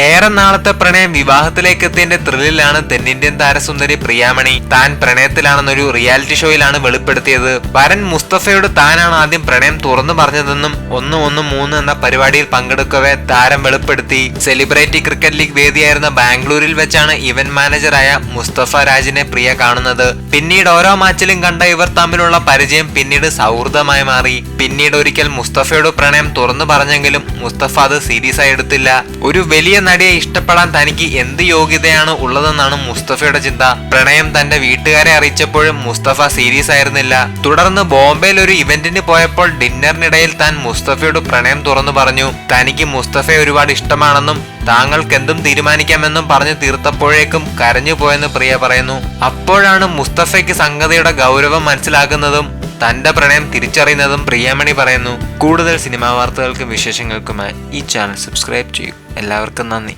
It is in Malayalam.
ഏറെ നാളത്തെ പ്രണയം വിവാഹത്തിലേക്ക് എത്തിയതിന്റെ ത്രില്ലിലാണ് തെന്നിന്ത്യൻ താരസുന്ദരി പ്രിയാമണി. താൻ പ്രണയത്തിലാണെന്നൊരു റിയാലിറ്റി ഷോയിലാണ് വെളിപ്പെടുത്തിയത്. വരൻ മുസ്തഫയോട് താനാണ് ആദ്യം പ്രണയം തുറന്നു പറഞ്ഞതെന്നും ഒന്ന് ഒന്ന് മൂന്ന് എന്ന പരിപാടിയിൽ പങ്കെടുക്കവേ താരം വെളിപ്പെടുത്തി. സെലിബ്രിറ്റി ക്രിക്കറ്റ് ലീഗ് വേദിയായിരുന്ന ബാംഗ്ലൂരിൽ വെച്ചാണ് ഇവന്റ് മാനേജറായ മുസ്തഫ രാജിനെ പ്രിയ കാണുന്നത്. പിന്നീട് ഓരോ മാച്ചിലും കണ്ട ഇവർ തമ്മിലുള്ള പരിചയം പിന്നീട് സൗഹൃദമായി മാറി. പിന്നീട് ഒരിക്കൽ മുസ്തഫയോട് പ്രണയം തുറന്നു പറഞ്ഞെങ്കിലും മുസ്തഫ അത് സീരിയസ് ആയി എടുത്തില്ല. ഒരു വലിയ നടിയെ ഇഷ്ടപ്പെടാൻ തനിക്ക് എന്ത് യോഗ്യതയാണ് ഉള്ളതെന്നാണ് മുസ്തഫയുടെ ചിന്ത. പ്രണയം തന്റെ വീട്ടുകാരെ അറിയിച്ചപ്പോഴും മുസ്തഫ സീരിയസ് ആയിരുന്നില്ല. തുടർന്ന് ബോംബെയിൽ ഒരു ഇവന്റിന് പോയപ്പോൾ ഡിന്നറിനിടയിൽ താൻ മുസ്തഫയോട് പ്രണയം തുറന്നു പറഞ്ഞു. തനിക്ക് മുസ്തഫയെ ഒരുപാട് ഇഷ്ടമാണെന്നും താങ്കൾക്ക് എന്തും തീരുമാനിക്കാമെന്നും പറഞ്ഞു തീർത്തപ്പോഴേക്കും കരഞ്ഞു പോയെന്ന് പ്രിയ പറയുന്നു. അപ്പോഴാണ് മുസ്തഫയ്ക്ക് സംഗതിയുടെ ഗൗരവം മനസ്സിലാക്കുന്നതും തന്റെ പ്രണയം തിരിച്ചറിയുന്നതും പ്രിയാമണി പറയുന്നു. കൂടുതൽ സിനിമാ വാർത്തകൾക്കും വിശേഷങ്ങൾക്കുമായി ഈ ചാനൽ സബ്സ്ക്രൈബ് ചെയ്യൂ. എല്ലാവർക്കും നന്ദി.